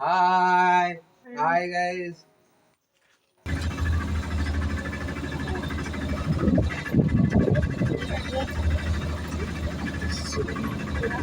Hi hi guys നമ്മൾ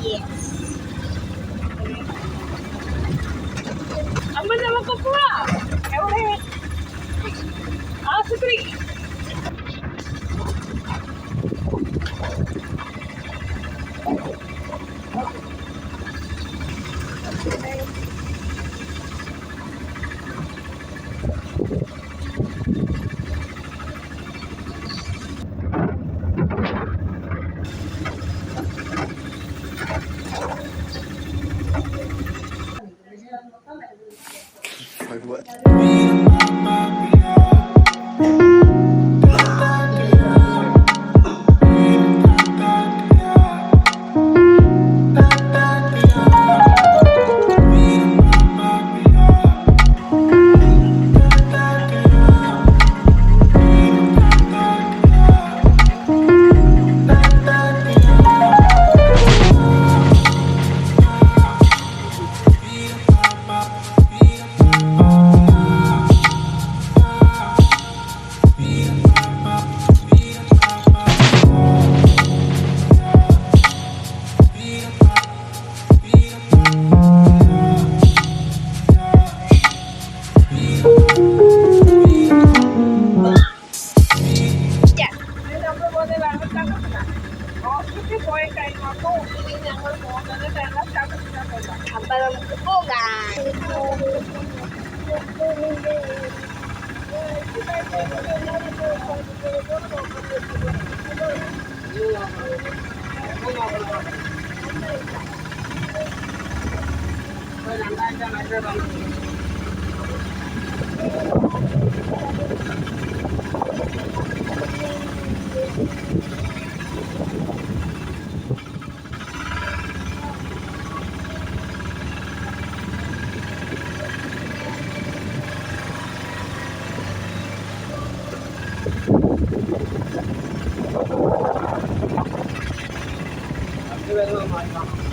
Yes. Ang naman ko po ah. Ewan eh. Ah, sa പോവാം എവിടെ ആശുപത്രി നമ്മൾ പോകുന്നത് വെള്ളച്ചാട്ടത്തിലാണ് ഹോസ്പിറ്റലിൽ പോയി കഴിയുമ്പോൾ ഇനി ഞങ്ങൾ പോകുന്നത് വെള്ളച്ചാട്ടത്തിലാണ് അപ്പൊ നമുക്ക് പോകാം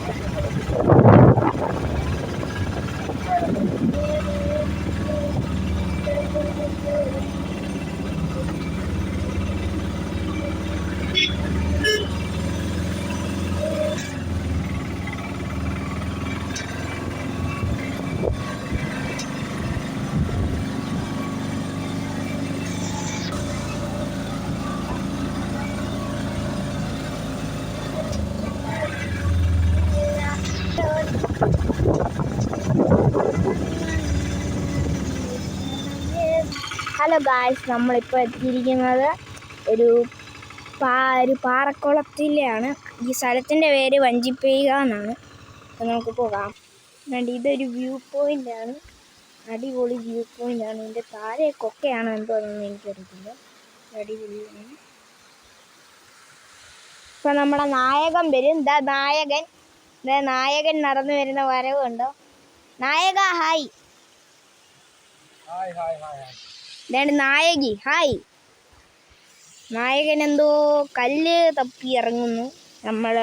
ഹലോ ഗായ്സ് നമ്മളിപ്പോൾ എത്തിയിരിക്കുന്നത് ഒരു പാ ഒരു പാറക്കുളത്തിലാണ്. ഈ സ്ഥലത്തിന്റെ പേര് വഞ്ചിപ്പെയ്യുക എന്നാണ്. അപ്പം നമുക്ക് പോകാം. എന്നിട്ട് ഇതൊരു വ്യൂ പോയിന്റ് ആണ്. അടിപൊളി വ്യൂ പോയിന്റ് ആണ്. ഇതിന്റെ താഴെ കൊക്കയാണ് എന്തോ അതൊന്നും എനിക്കറിയത്തില്ല. അടിപൊളിയാണ് ഇപ്പം നമ്മുടെ നായകൻ വരും. ദ നായകൻ. ദ നായകൻ നടന്നു വരുന്ന വരവുണ്ടോ? നായക hi hi hi hi hi ഇതാണ് നായകി. ഹായ്. നായകൻ എന്തോ കല്ല് തപ്പി ഇറങ്ങുന്നു. നമ്മൾ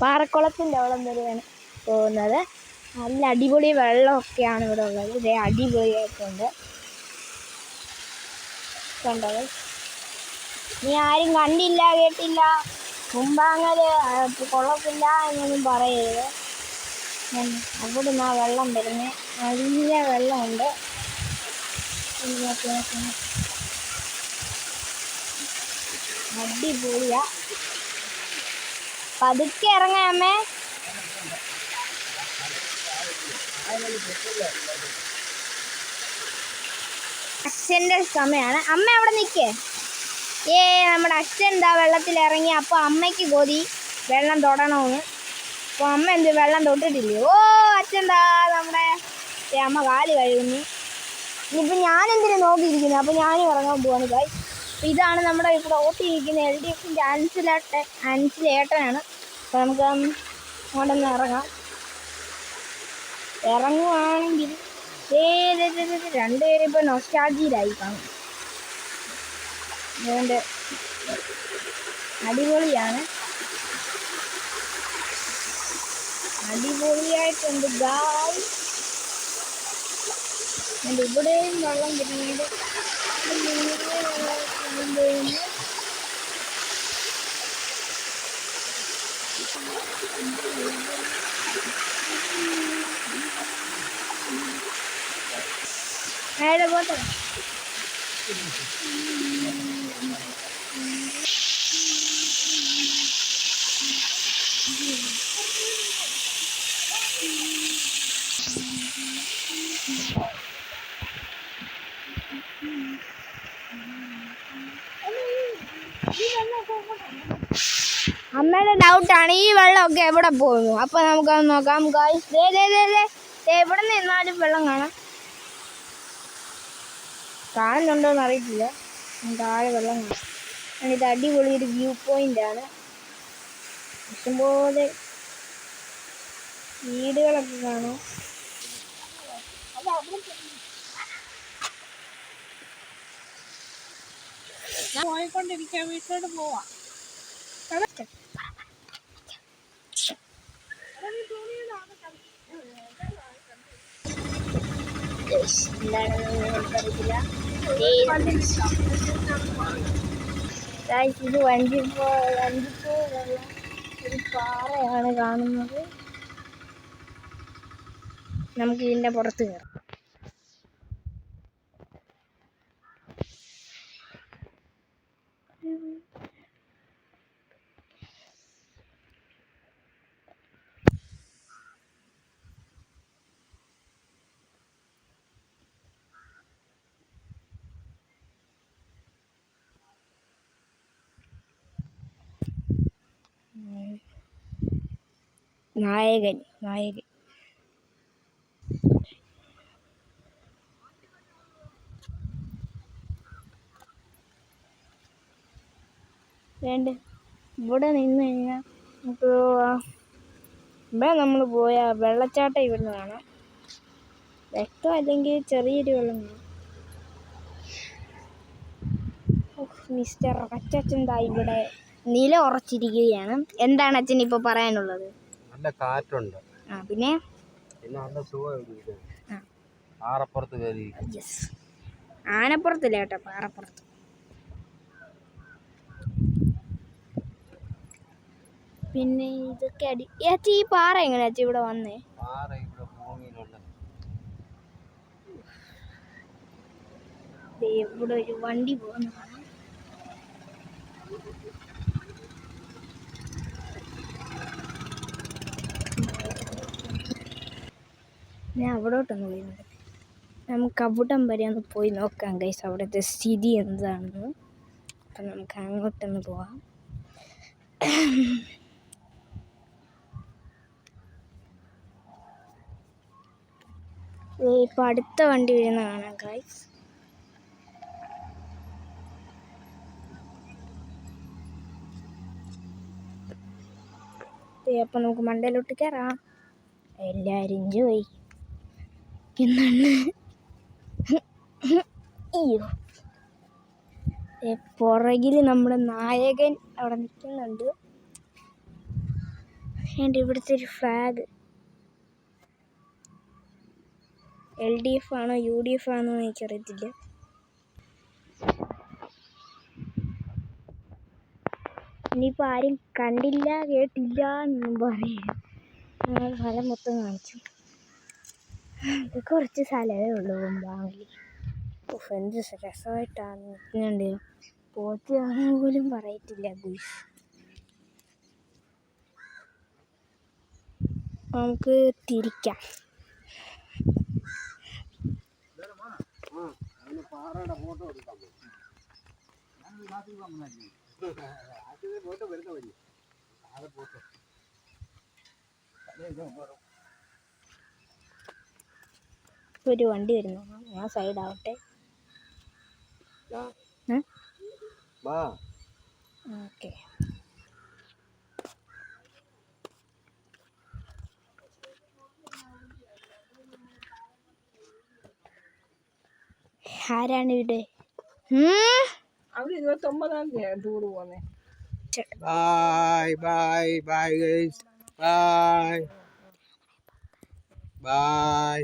പാറക്കുളത്തിന്റെ അവിടെ വരെയാണ് പോകുന്നത്. നല്ല അടിപൊളി വെള്ളമൊക്കെയാണ് ഇവിടെ ഉള്ളത്. ഇതേ അടിപൊളിയായിട്ടുണ്ട്. കണ്ടത് നീ ആരും കണ്ടില്ല കേട്ടില്ല മുമ്പാങ്ങൽ കൊള്ളത്തില്ല എന്നൊന്നും പറയരുത്. അവിടെ നിന്നാ വെള്ളം വരുന്നത് നല്ല വെള്ളമുണ്ട്. അടിപൊളിയാ. പതുക്കെ ഇറങ്ങാമേ അച്ഛന്റെ സമയമാണ് അമ്മ അവിടെ നിൽക്കേ. ഏ നമ്മുടെ അച്ഛൻ എന്താ വെള്ളത്തിൽ ഇറങ്ങി. അപ്പോൾ അമ്മയ്ക്ക് കൊതി. വെള്ളം തൊടണമെന്ന് അപ്പോൾ അമ്മ എന്ത് വെള്ളം തൊട്ടിട്ടില്ലേ? ഓ അച്ഛൻ എന്താ നമ്മുടെ അമ്മ കാൽ കഴുകുന്നു. ഇനിയിപ്പോൾ ഞാൻ എന്തിനു നോക്കിയിരിക്കുന്നത് അപ്പോൾ ഞാനും ഇറങ്ങാൻ പോവാണ് ഗായ് ഇതാണ് നമ്മുടെ ഇവിടെ ഓട്ടിയിരിക്കുന്ന എൽ ഡി എഫിന്റെ അൻസിലേട്ടൻ അൻസിലേട്ടനാണ്. അപ്പോൾ നമുക്ക് അങ്ങോട്ടൊന്ന് ഇറങ്ങാം. ഇറങ്ങുവാണെങ്കിൽ രണ്ടുപേരും ഇപ്പോൾ നൊസ്റ്റാജിയിലായി കാണും. അതുകൊണ്ട് അടിപൊളിയാണ്. അടിപൊളിയായിട്ടുണ്ട് ഗായ് and ഇവിടെയും വെള്ളം വരുന്നുണ്ട് ഇവിടെ നീല വെള്ളം വരുന്നു. അമ്മയുടെ ഡൗട്ടാണ് ഈ വെള്ളമൊക്കെ എവിടെ പോകുന്നു? അപ്പൊ നമുക്കത് നോക്കാം. എവിടെ നിന്നാലും വെള്ളം കാണാം. കാണുന്നുണ്ടോ എന്ന് അറിയത്തില്ല. ആഴ വെള്ളം കാണാം. ഇത് അടിപൊളി ഒരു വ്യൂ പോയിന്റ് ആണ്. ഇഷ്ടംപോലെ വീടുകളൊക്കെ കാണാം. ഞാൻ പോയിക്കൊണ്ടിരിക്കാൻ വീട്ടിലോട്ട് പോവാ. Guys, ഇത് വഞ്ചിപ്പോ വഞ്ചിപ്പോ ഒരു പാറയാണ് കാണുന്നത്. നമുക്ക് ഇതിന്റെ പുറത്ത് കയറാം നായകൻ നായകൻ. വേണ്ട. ഇവിടെ നിന്ന് കഴിഞ്ഞാൽ നമുക്ക് ഇവിടെ നമ്മൾ പോയ വെള്ളച്ചാട്ടം ഇവിടുന്ന് കാണാം. വ്യക്തം അല്ലെങ്കിൽ ചെറിയൊരു വെള്ളം മിസ്റ്റർ അച്ചച്ചൻ ഇവിടെ നില ഉറച്ചിരിക്കുകയാണ്. എന്താണ് അച്ഛൻ ഇപ്പോൾ പറയാനുള്ളത്? നല്ല കാറ്റുണ്ട്. പിന്നെ? പിന്നെ നല്ല സുഖം ആറപ്പുറത്ത് കയറി ആനപ്പുറത്തില്ല കേട്ടോ പാറപ്പുറത്ത് പിന്നെ ഇതൊക്കെ അടി ഏച്ചി ഈ പാറ എങ്ങനെയാ ചേച്ചി ഇവിടെ വന്നേ? പാറ ഇവിടെ ഭൂമിയിലുള്ള ദേ ഇവിടെ ഒരു വണ്ടി പോകുന്ന. ഞാൻ അവിടോട്ടൊന്ന് പോയി. നമുക്ക് അവിടം വരെ ഒന്ന് പോയി നോക്കാം കൈസ് അവിടുത്തെ സ്ഥിതി എന്താണെന്ന്. അപ്പം നമുക്ക് അങ്ങോട്ടൊന്ന് പോവാം. ഇപ്പം അടുത്ത വണ്ടി വരുന്ന കാണാം ഗൈസ് അപ്പം നമുക്ക് മണ്ടയിലോട്ട് കയറാം എല്ലാവരും ജോയി എന്നാണ് അയ്യോ. പുറകിൽ നമ്മുടെ നായകൻ അവിടെ നിൽക്കുന്നുണ്ട്. എന്റെ ഇവിടുത്തെ ഒരു ഫ്ലാഗ്. എൽ ഡി എഫ് ആണോ യു ഡി എഫ് ആണോ എനിക്കറിയത്തില്ല. ഇനിയിപ്പോൾ ആരും കണ്ടില്ല കേട്ടില്ല എന്നും പറയും. ഫലം മൊത്തം കാണിച്ചു. കുറച്ച് സ്ഥലമേ ഉള്ളൂ കുമ്പാവലി. ഫ്രണ്ട്സ് എന്ത് രസമായിട്ടാണ്. നിൽക്കുന്നുണ്ട് പോത്തിയാണെന്ന് പോലും പറയത്തില്ല ഗുയ്സ് നമുക്ക് തിരിക്കാം. ഫോട്ടോ വരുന്ന വഴി ഫോട്ടോ ഒരു വണ്ടി വരുന്നു. ഞാൻ സൈഡ്? വാ. ഓക്കെ. ആരാണ് ഇവിടെ? ഇരുപത്തൊമ്പതാം തീയതി ടൂറ് പോന്നെ. Bye bye bye guys bye bye